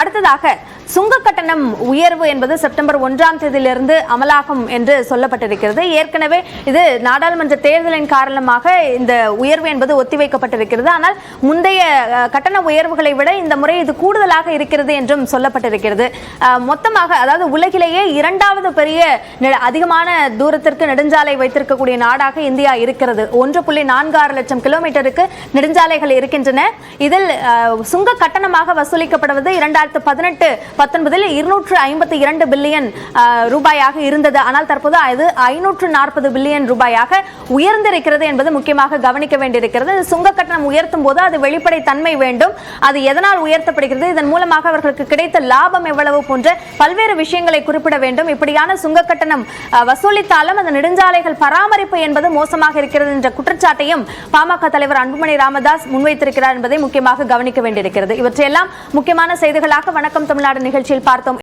அடுத்ததாக சுங்க கட்டணம் உயர்வு என்பது செப்டம்பர் ஒன்றாம் தேதியிலிருந்து அமலாகும் என்று சொல்லப்பட்டிருக்கிறது. ஏற்கனவே இது நாடாளுமன்ற தேர்தலின் காரணமாக இந்த உயர்வு என்பது ஒத்திவைக்கப்பட்டிருக்கிறது. ஆனால் முந்தைய கட்டண உயர்வுகளை விட இந்த முறை இது கூடுதலாக இருக்கிறது என்றும் சொல்லப்பட்டிருக்கிறது. மொத்தமாக அதாவது உலகிலேயே இரண்டாவது பெரிய அதிகமான தூரத்திற்கு நெடுஞ்சாலை வைத்திருக்கக்கூடிய நாடாக இந்தியா இருக்கிறது. ஒன்று புள்ளி நான்கு ஆறு லட்சம் கிலோமீட்டருக்கு நெடுஞ்சாலைகள் இருக்கின்றன. இதில் சுங்க கட்டணமாக வசூலிக்கப்படுவது இரண்டாயிரத்து பதினெட்டு பத்தொன்பதில் இருநூற்று ஐம்பத்தி இரண்டு பில்லியன் ரூபாயாக இருந்தது. ஆனால் தற்போது அது ஐநூற்று நாற்பது பில்லியன் ரூபாயாக உயர்ந்திருக்கிறது என்பது முக்கியமாக கவனிக்க வேண்டியிருக்கிறது. சுங்க கட்டணம் உயர்த்தும் போது அது வெளிப்படை தன்மை வேண்டும். அது எதனால் உயர்த்தப்படுகிறது? இதன் மூலமாக அவர்களுக்கு கிடைத்த லாபம் எவ்வளவு போன்ற பல்வேறு விஷயங்களை குறிப்பிட வேண்டும். இப்படியான சுங்க கட்டணம் வசூலித்தாலும் அந்த நெடுஞ்சாலைகள் பராமரிப்பு என்பது மோசமாக இருக்கிறது என்ற குற்றச்சாட்டையும் பாமக தலைவர் அன்புமணி ராமதாஸ் முன்வைத்திருக்கிறார் என்பதை முக்கியமாக கவனிக்க வேண்டியிருக்கிறது. இவற்றையெல்லாம் முக்கியமான செய்திகளாக வணக்கம் தமிழ்நாடு நிகழ்ச்சியில் பார்த்தோம்